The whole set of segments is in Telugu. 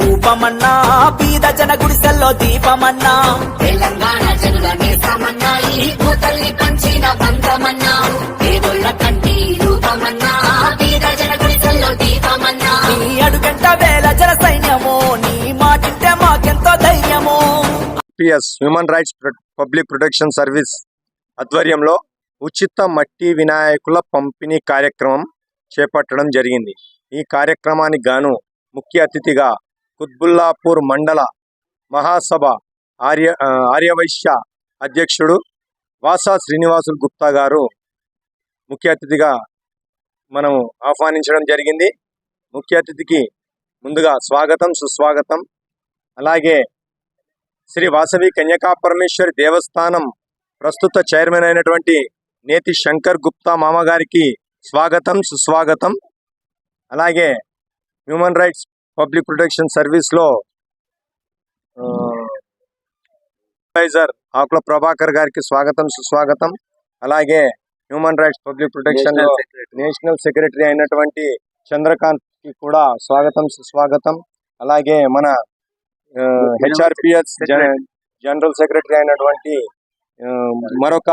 రూపమన్నా బీద జన గుడిసెల్లో దీపమన్నా. తెలంగాణ జనుల నేసమన్నా ఈ పంచిన బంధమన్నా. కంటి రూపమన్నా బీద జన గుడిసెల్లో దీపమన్నా. నీ అడుగంట వేల జన సైన్యము నీ మాటింటే మాకెంతో ధైర్యము. PS human rights public protection service ఆధ్వర్యంలో ఉచిత మట్టి వినాయకుల పంపిణీ కార్యక్రమం చేపట్టడం జరిగింది. ఈ కార్యక్రమానికి గాను ముఖ్య అతిథిగా కుత్బుల్లాపూర్ మండల మహాసభ ఆర్య ఆర్యవైశ్య అధ్యక్షుడు వాసా శ్రీనివాసులు గుప్తా గారు ముఖ్య అతిథిగా మనం ఆహ్వానించడం జరిగింది. ముఖ్య అతిథికి ముందుగా స్వాగతం సుస్వాగతం. అలాగే శ్రీ వాసవి కన్యకా పరమేశ్వరి దేవస్థానం ప్రస్తుత చైర్మన్ అయినటువంటి నేతి శంకర్ గుప్తా మామగారికి స్వాగతం సుస్వాగతం. అలాగే హ్యూమన్ రైట్స్ పబ్లిక్ ప్రొటెక్షన్ సర్వీస్లో ఆ, అడ్వైజర్ ఆకుల ప్రభాకర్ గారికి స్వాగతం సుస్వాగతం. అలాగే human rights public protection national secretary అయినటువంటి చంద్రకాంత్కి కూడా స్వాగతం సుస్వాగతం. అలాగే మన హెచ్ఆర్పిఎస్ జనరల్ సెక్రటరీ అయినటువంటి మరొక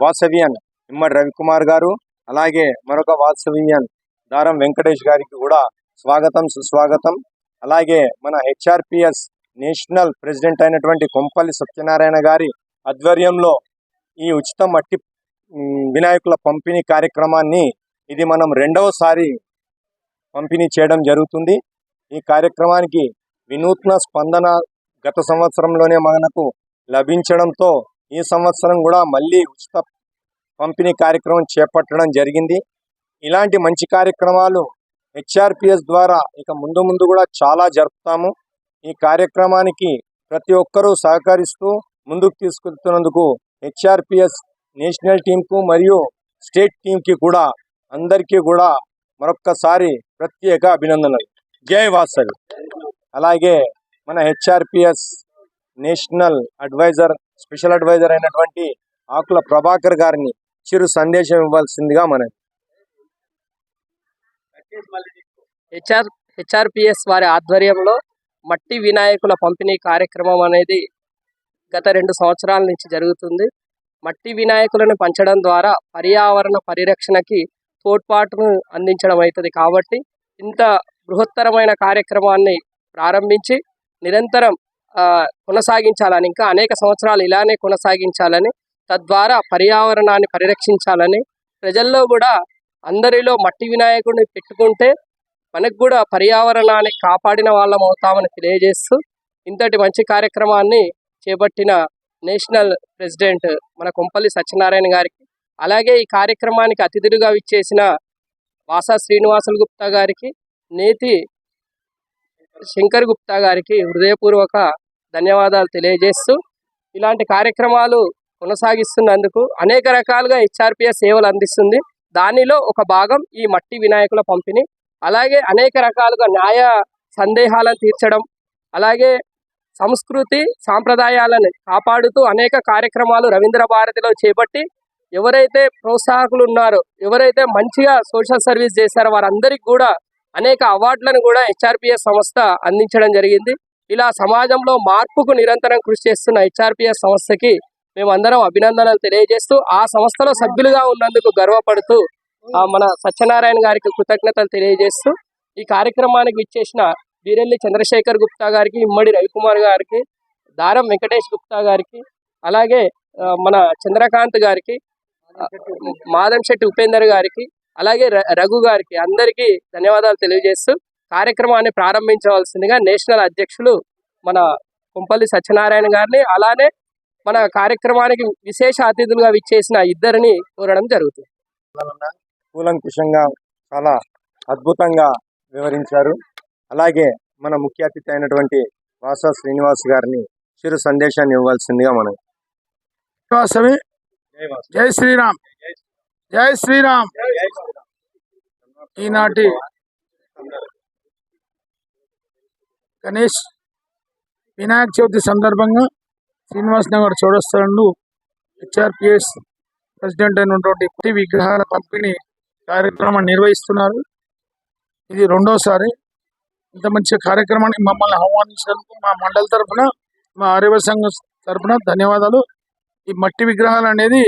వాసవియన్ ఇమ్మడి రవికుమార్ గారు. అలాగే మరొక వాసవియన్ దారం వెంకటేష్ గారికి కూడా స్వాగతం సుస్వాగతం. అలాగే మన హెచ్ఆర్పిఎస్ నేషనల్ ప్రెసిడెంట్ అయినటువంటి కొంపల్లి సత్యనారాయణ గారి ఆధ్వర్యంలో ఈ ఉచిత మట్టి వినాయకుల పంపిణీ కార్యక్రమాన్ని ఇది మనం రెండవసారి పంపిణీ చేయడం జరుగుతుంది. ఈ కార్యక్రమానికి వినూత్న స్పందన గత సంవత్సరంలోనే మనకు లభించడంతో ఈ సంవత్సరం కూడా మళ్ళీ ఉచిత పంపిణీ కార్యక్రమం చేపట్టడం జరిగింది. ఇలాంటి మంచి కార్యక్రమాలు హెచ్ఆర్పిఎస్ ద్వారా ఇక ముందు ముందు కూడా చాలా జరుపుతాము. ఈ కార్యక్రమానికి ప్రతి ఒక్కరూ సహకరిస్తూ ముందుకు తీసుకెళ్తున్నందుకు హెచ్ఆర్పిఎస్ నేషనల్ టీంకు మరియు స్టేట్ టీంకి కూడా అందరికీ కూడా మరొక్కసారి ప్రత్యేక అభినందనలు. జై వాసవి అలాగే మన HRPS national adviser special adviser అయినటువంటి ఆకుల ప్రభాకర్ గారిని చిరు సందేశం ఇవ్వాల్సిందిగా మనకి హెచ్ఆర్ హెచ్ఆర్పిఎస్ వారి ఆధ్వర్యంలో మట్టి వినాయకుల పంపిణీ కార్యక్రమం అనేది గత రెండు సంవత్సరాల నుంచి జరుగుతుంది. మట్టి వినాయకులను పంచడం ద్వారా పర్యావరణ పరిరక్షణకి తోడ్పాటును అందించడం అవుతుంది కాబట్టి ఇంత బృహత్తరమైన కార్యక్రమాన్ని ప్రారంభించి నిరంతరం కొనసాగించాలని ఇంకా అనేక సంవత్సరాలు ఇలానే కొనసాగించాలని తద్వారా పర్యావరణాన్ని పరిరక్షించాలని ప్రజల్లో కూడా అందరిలో మట్టి వినాయకుడిని పెట్టుకుంటే మనకు కూడా పర్యావరణాన్ని కాపాడిన వాళ్ళం అవుతామని తెలియజేస్తూ ఇంతటి మంచి కార్యక్రమాన్ని చేపట్టిన నేషనల్ ప్రెసిడెంట్ మన కొంపల్లి సత్యనారాయణ గారికి అలాగే ఈ కార్యక్రమానికి అతిథులుగా విచ్చేసిన వాసా శ్రీనివాసులు గుప్తా గారికి నేతి శంకర్ గుప్తా గారికి హృదయపూర్వక ధన్యవాదాలు తెలియజేస్తూ ఇలాంటి కార్యక్రమాలు కొనసాగిస్తున్నందుకు అనేక రకాలుగా హెచ్ఆర్పిఎస్ సేవలు అందిస్తుంది. దానిలో ఒక భాగం ఈ మట్టి వినాయకుల పంపిణీ. అలాగే అనేక రకాలుగా న్యాయ సందేహాలను తీర్చడం అలాగే సంస్కృతి సాంప్రదాయాలను కాపాడుతూ అనేక కార్యక్రమాలు రవీంద్ర భారతిలో చేపట్టి ఎవరైతే ప్రోత్సాహకులు ఉన్నారో ఎవరైతే మంచిగా సోషల్ సర్వీస్ చేశారో వారందరికీ కూడా అనేక అవార్డులను కూడా హెచ్ఆర్పిఎస్ సంస్థ అందించడం జరిగింది. ఇలా సమాజంలో మార్పుకు నిరంతరం కృషి చేస్తున్న హెచ్ఆర్పిఎస్ సంస్థకి మేమందరం అభినందనలు తెలియజేస్తూ ఆ సంస్థలో సభ్యులుగా ఉన్నందుకు గర్వపడుతూ ఆ, మన సత్యనారాయణ గారికి కృతజ్ఞతలు తెలియజేస్తూ ఈ కార్యక్రమానికి విచ్చేసిన బీరెల్లి చంద్రశేఖర్ గుప్తా గారికి ఇమ్మడి రవికుమార్ గారికి దారం వెంకటేష్ గుప్తా గారికి అలాగే మన చంద్రకాంత్ గారికి ఆ, మాధం శెట్టి ఉపేందర్ గారికి అలాగే ర- రఘు గారికి అందరికీ ధన్యవాదాలు తెలియజేస్తూ కార్యక్రమాన్ని ప్రారంభించవలసిందిగా నేషనల్ అధ్యక్షులు మన కుంపల్లి సత్యనారాయణ గారిని అలానే మన కార్యక్రమానికి విశేష అతిథులుగా విచ్చేసిన ఇద్దరిని కోరడం జరుగుతుంది. కూలంకుషంగా చాలా అద్భుతంగా వివరించారు. అలాగే మన ముఖ్య అతిథి అయినటువంటి వాసా శ్రీనివాస్ గారిని చిరు సందేశాన్ని ఇవ్వాల్సిందిగా మనం వాసవి జై శ్రీరామ్. జై శ్రీరామ్. ఈనాటి గణేష్ వినాయక చవితి సందర్భంగా శ్రీనివాస్ నగర్ చౌరస్తాను హెచ్ఆర్పిఎస్ ప్రెసిడెంట్ అయినటువంటి ప్రతి విగ్రహాల పంపిణీ కార్యక్రమాన్ని నిర్వహిస్తున్నారు. ఇది రెండోసారి ఇంత మంచి కార్యక్రమానికి మమ్మల్ని ఆహ్వానించినందుకు మా మండలి తరఫున మా ఆర్యవ సంఘం తరఫున ధన్యవాదాలు. ఈ మట్టి విగ్రహాలు అనేది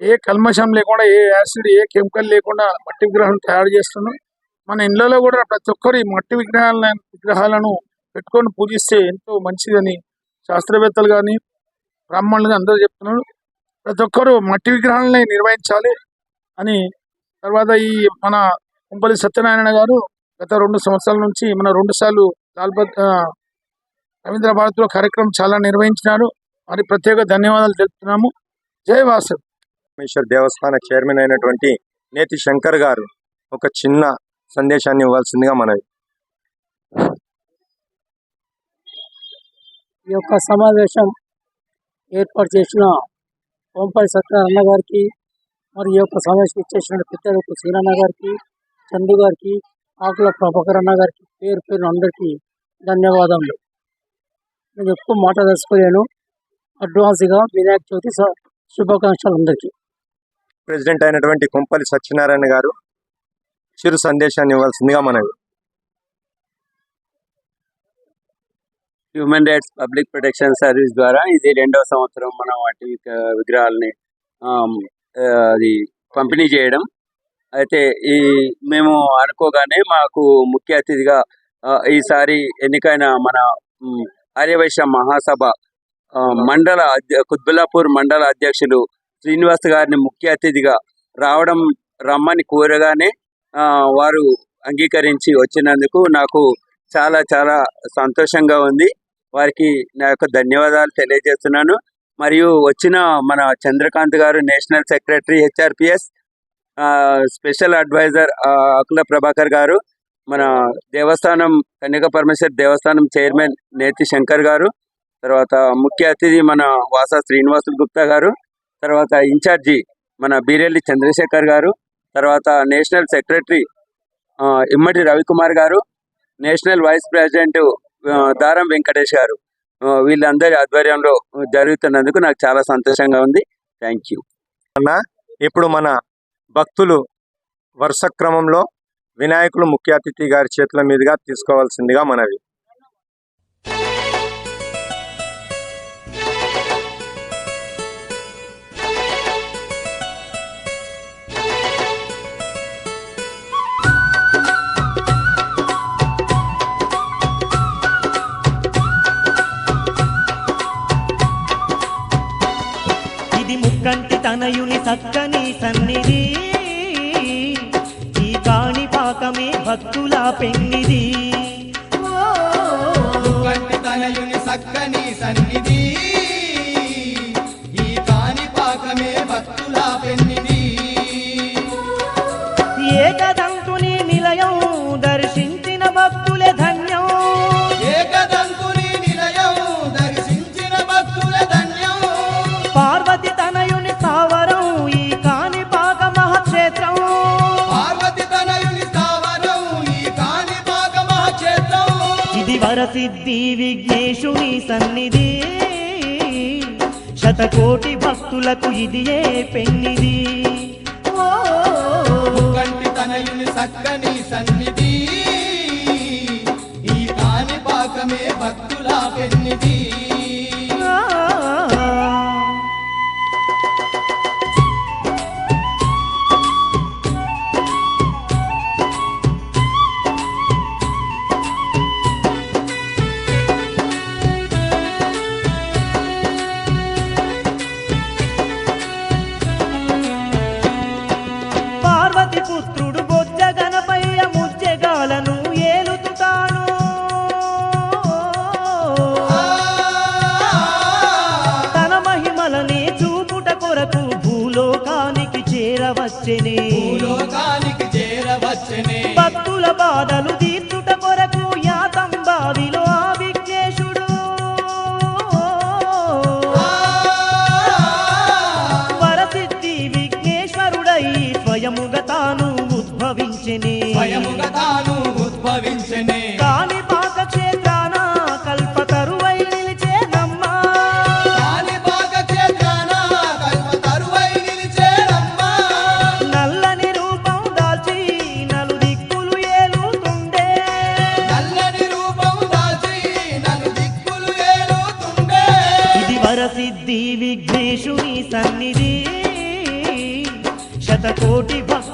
ఏ కల్మషం లేకుండా ఏ యాసిడ్ ఏ కెమికల్ లేకుండా మట్టి విగ్రహం తయారు చేస్తున్నాం. మన ఇళ్ళలో కూడా ప్రతి ఒక్కరు ఈ మట్టి విగ్రహాలను విగ్రహాలను పెట్టుకొని పూజిస్తే ఎంతో మంచిదని శాస్త్రవేత్తలు కానీ బ్రాహ్మణులు కానీ అందరూ చెప్తున్నారు. ప్రతి ఒక్కరు మట్టి విగ్రహాలని నిర్వహించాలి అని. తర్వాత ఈ మన కుంపలి సత్యనారాయణ గారు గత రెండు సంవత్సరాల నుంచి మన రెండు సార్లు లాల్బత్ రవీంద్ర భారతిలో కార్యక్రమం చాలా నిర్వహించినారు. మరి ప్రత్యేక ధన్యవాదాలు తెలుపుతున్నాము. జై రామేశ్వర్ దేవస్థాన చైర్మన్ అయినటువంటి నేతి శంకర్ గారు ఒక చిన్న సందేశాన్ని ఇవ్వాల్సిందిగా మనవి. ఈ యొక్క సమావేశం ఏర్పాటు చేసిన ఓంపల్లి సత్యనారాయణ గారికి మరి ఈ యొక్క సమావేశం ఇచ్చేసిన పెద్దలకు సీనన్న గారికి చందు గారికి ఆకుల ప్రభాకర్ అన్న గారికి పేరు పేరు అందరికీ ధన్యవాదములు. నేను ఎక్కువ మాట తెలుసుకోలేను. అడ్వాన్స్గా వినాయక చవితి శుభాకాంక్షలు అందరికీ. ప్రెసిడెంట్ అయినటువంటి కొంపల్లి సత్యనారాయణ గారు చిరు సందేశాన్ని ఇవ్వాల్సిందిగా మనవి. Human rights public protection service ద్వారా ఇది రెండవ సంవత్సరం మనం వాటి విగ్రహాలని అది పంపిణీ చేయడం. అయితే ఈ మేము అనుకోగానే మాకు ముఖ్య అతిథిగా ఈసారి ఎన్నికైన మన ఆర్యవైశ్య మహాసభ మండల అధ్య- కుత్బుల్లాపూర్ మండల అధ్యక్షులు శ్రీనివాస్ గారిని ముఖ్య అతిథిగా రావడం రమ్మని కోరగానే వారు అంగీకరించి వచ్చినందుకు నాకు చాలా చాలా సంతోషంగా ఉంది. వారికి నా యొక్క ధన్యవాదాలు తెలియజేస్తున్నాను. మరియు వచ్చిన మన Chandrakanth garu national secretary HRPS special adviser Akula Prabhakar garu మన దేవస్థానం కన్యక పరమేశ్వర్ దేవస్థానం చైర్మన్ నేతి శంకర్ గారు తర్వాత ముఖ్య అతిథి మన వాస శ్రీనివాసులు గుప్తా గారు తర్వాత ఇన్ఛార్జి మన బీరెల్లి చంద్రశేఖర్ గారు తర్వాత నేషనల్ సెక్రటరీ ఇమ్మటి రవికుమార్ గారు నేషనల్ వైస్ ప్రెసిడెంట్ దారం వెంకటేష్ గారు వీళ్ళందరి ఆధ్వర్యంలో జరుగుతున్నందుకు నాకు చాలా సంతోషంగా ఉంది. థ్యాంక్ యూ ఇప్పుడు మన భక్తులు వరుస క్రమంలో వినాయకులు ముఖ్య అతిథి గారి చేతుల మీదుగా తీసుకోవాల్సిందిగా మనవి. చక్కని సన్నిధి. ఈ కాణి పాకమే భక్తుల పెన్నిది తనయుని సక్కని సన్నిధి. సిద్ధి విఘ్నేశుని సన్నిధి. శతకోటి భక్తులకు ఇది ఏ పెన్నిది? కంటి తనయుని సక్కని సన్నిధి. చేరవచ్చనే. భక్తుల బాధలు తీర్చుట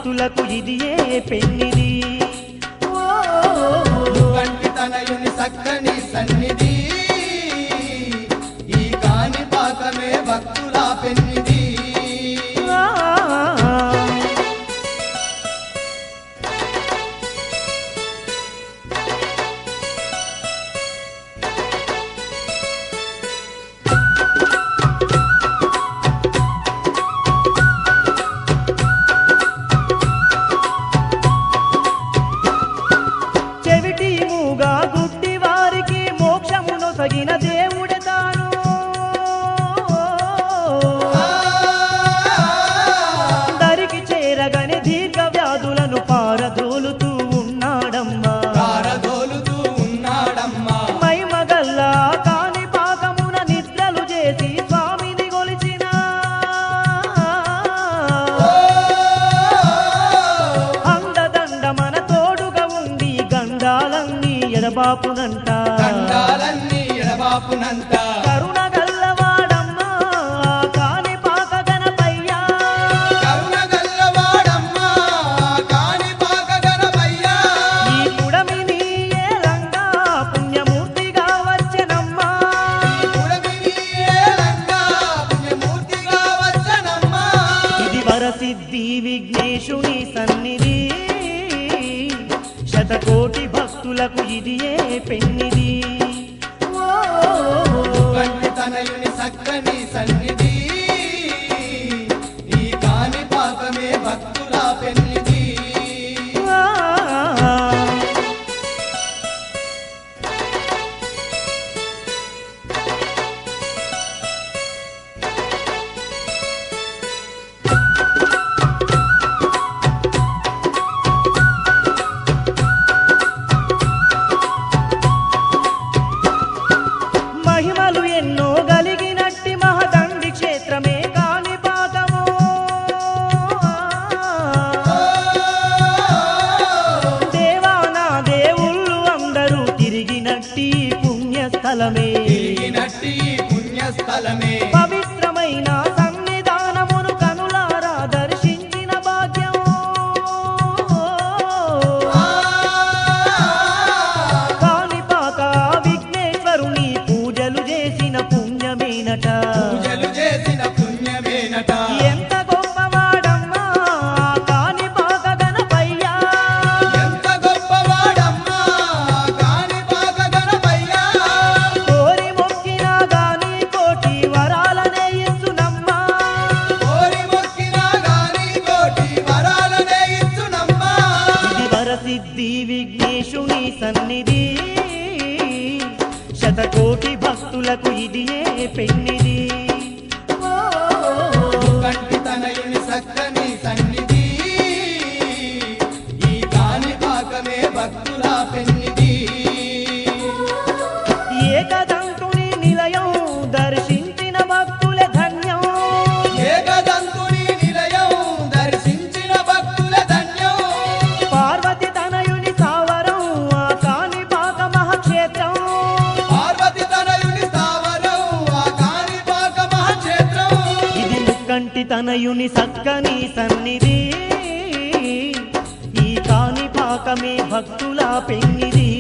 భక్తులకు ఏ పెళ్ళిది ఎడబాపునంట. దండాలన్నీ ఎడబాపునంట. కరుణ గల్లవాడమ్మా కాని పాక గణపయ్య. కరుణ గల్లవాడమ్మా కాని పాక గణపయ్య. ఈ కుడమి నీయే లంక పుణ్యమూర్తిగా సన్నిధి. శతకోటి భక్తులకు ఇది ఏ పెన్నిది? తనయుని సన్నిధి. నట తనయుని సక్కని సన్నిధి. ఈ కాని పాకమే భక్తుల పెన్నిది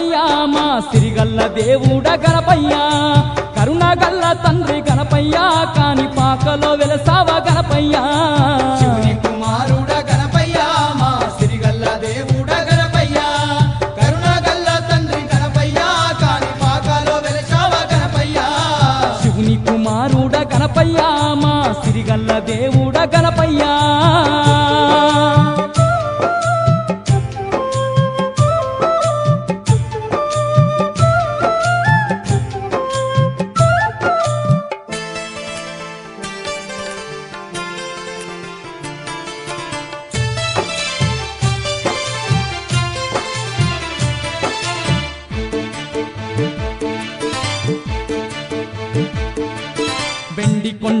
గణపయ్యా మా సిరిగల్ల దేవుడ గణపయ్యా. కరుణగల్ల తండ్రి గణపయ్యా కాని పాకలో వెలసావ గణపయ్యా.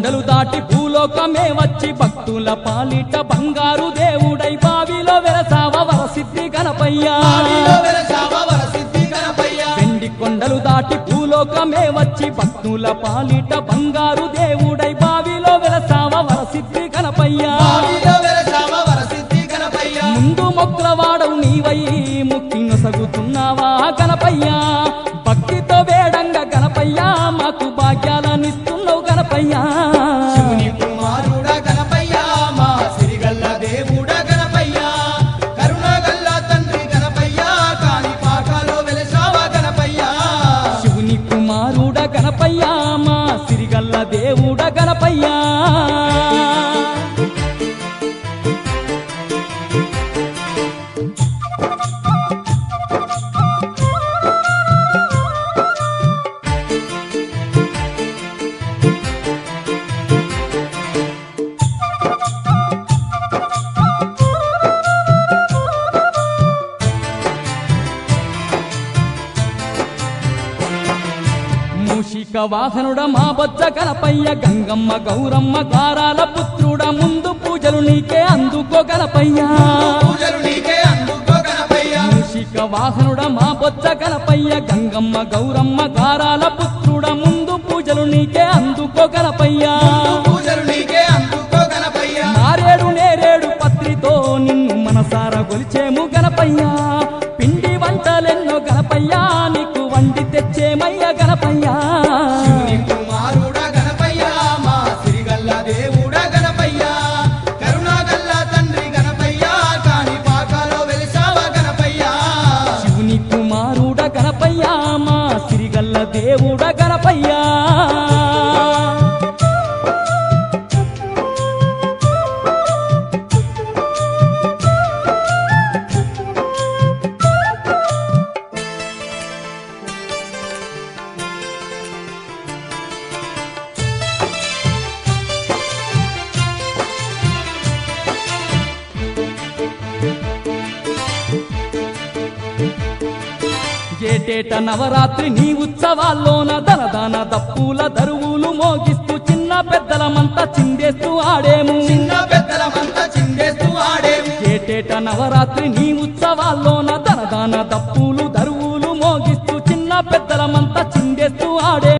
కొండలు దాటి భూలోకమే వచ్చి భక్తుల పాలిట బంగారు దేవుడై బావిలో వెలసావ వరసిద్ధి గణపయ్యా. వెండి కొండలు దాటి భూలోకమే వచ్చి భక్తుల పాలిట బంగారు దేవుడై బావిలో వెలసావ వరసిద్ధి గణపయ్యా. ముందు మొక్కలవాడవు నీవై ముక్కి నొసగుతున్నావా గణపయ్యా. వాసనుడ మా బొచ్చ గణపయ్య గంగమ్మ గౌరమ్మ కారాల పుత్రుడ ముందు పూజలు నీకే అందుకో గణపయ్యా పూజలు నీకే వాహనుడ మా బొచ్చ కలపయ్య గంగమ్మ గౌరమ్మ కారాల పుత్రుడ ముందు పూజలు నీకే అందుకో కలప ఏటేట నవరాత్రి నీ ఉత్సవాల్లోన దనదాన దప్పుల దరువులు మోగిస్తూ చిన్న పెద్దలమంతా చిందేస్తూ ఆడేము. చిన్న పెద్దలమంతా చిందేస్తూ ఆడేము. ఏటేట నవరాత్రి నీ ఉత్సవాల్లోన దనదాన దప్పులు దరువులు మోగిస్తూ చిన్న పెద్దలమంతా చిందేస్తూ ఆడే